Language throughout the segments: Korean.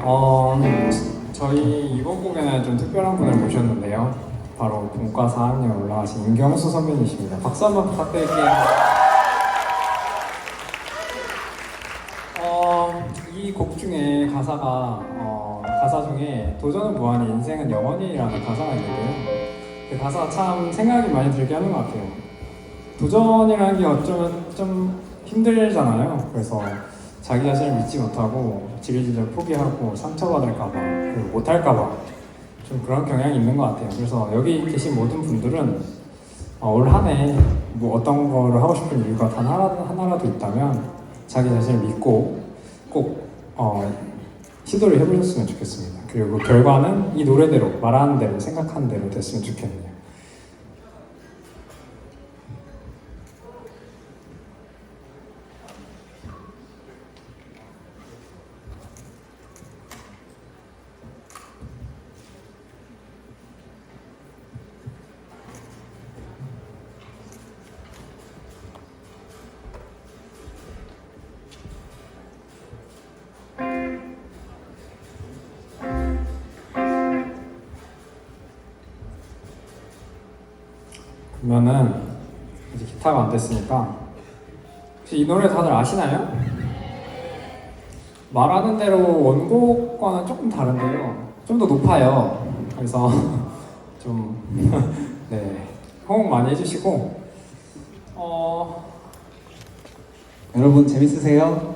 어, 저희 이번 곡에는 좀 특별한 분을 모셨는데요. 바로 본과 4학년 올라가신 임경수 선배님이십니다. 박수 한번 부탁드릴게요. 어, 이 곡 중에 가사가 어, 가사 중에 도전은 무한히 인생은 영원히라는 가사가 있는데요. 그 가사가 참 생각이 많이 들게 하는 것 같아요. 도전이라는 게 어쩌면 좀 힘들잖아요. 그래서 자기 자신을 믿지 못하고 지리지리 포기하고 상처받을까봐 그리고 못할까봐 좀 그런 경향이 있는 것 같아요. 그래서 여기 계신 모든 분들은 어, 올한해 뭐 어떤 거를 하고 싶은 이유가 단 하나, 하나라도 있다면 자기 자신을 믿고 꼭 어, 시도를 해보셨으면 좋겠습니다. 그리고 결과는 이 노래대로 말하는 대로 생각하는 대로 됐으면 좋겠네요. 그러면은 이제 기타가 안 됐으니까 혹시 이 노래 다들 아시나요? 말하는 대로 원곡과는 조금 다른데요. 좀 더 높아요. 그래서 좀 네, 호응 많이 해주시고 어, 여러분 재밌으세요?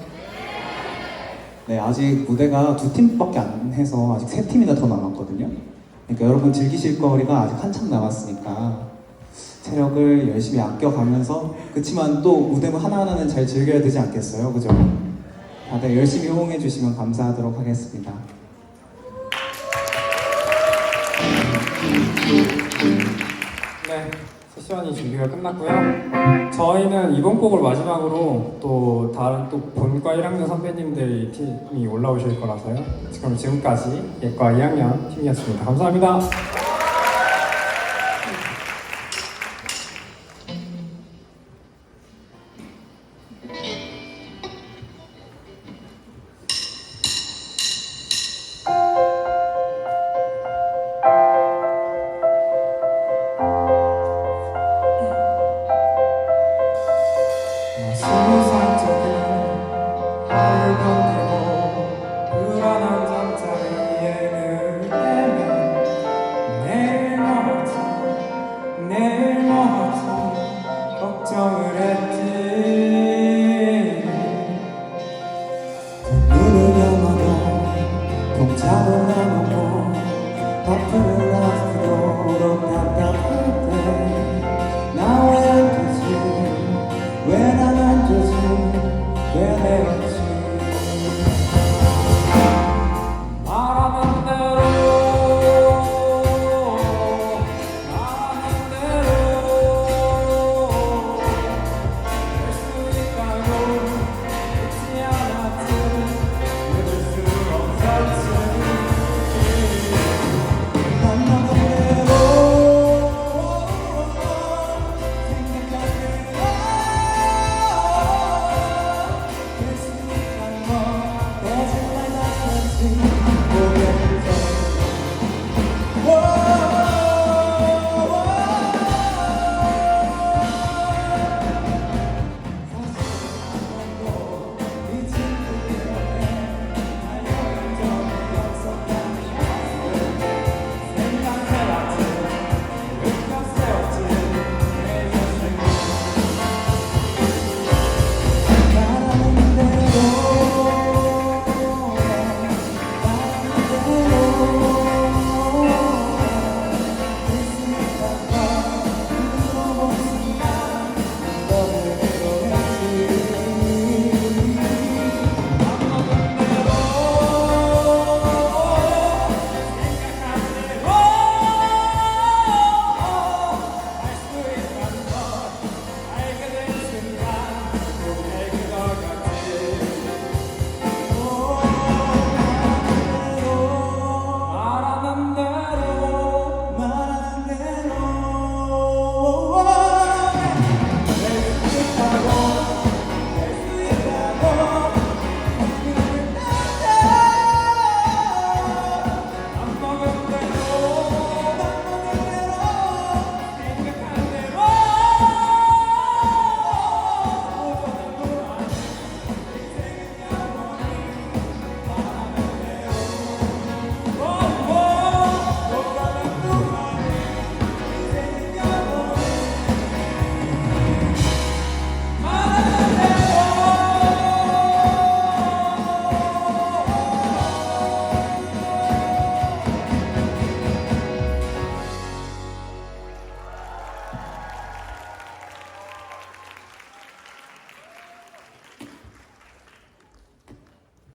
네 아직 무대가 두 팀밖에 안 해서 아직 세 팀이나 더 남았거든요. 그러니까 여러분 즐기실 거리가 아직 한참 남았으니까 체력을 열심히 아껴가면서 그치만 또 무대 하나하나는 잘 즐겨야 되지 않겠어요, 그죠? 다들 열심히 호응해 주시면 감사하도록 하겠습니다. 네, 세션이 준비가 끝났고요. 저희는 이번 곡을 마지막으로 또 다른 또 본과 1학년 선배님들이 팀이 올라오실 거라서요. 지금 지금까지 예과 2학년 팀이었습니다. 감사합니다. 눈을 감아도 동작을 나누고 바쁘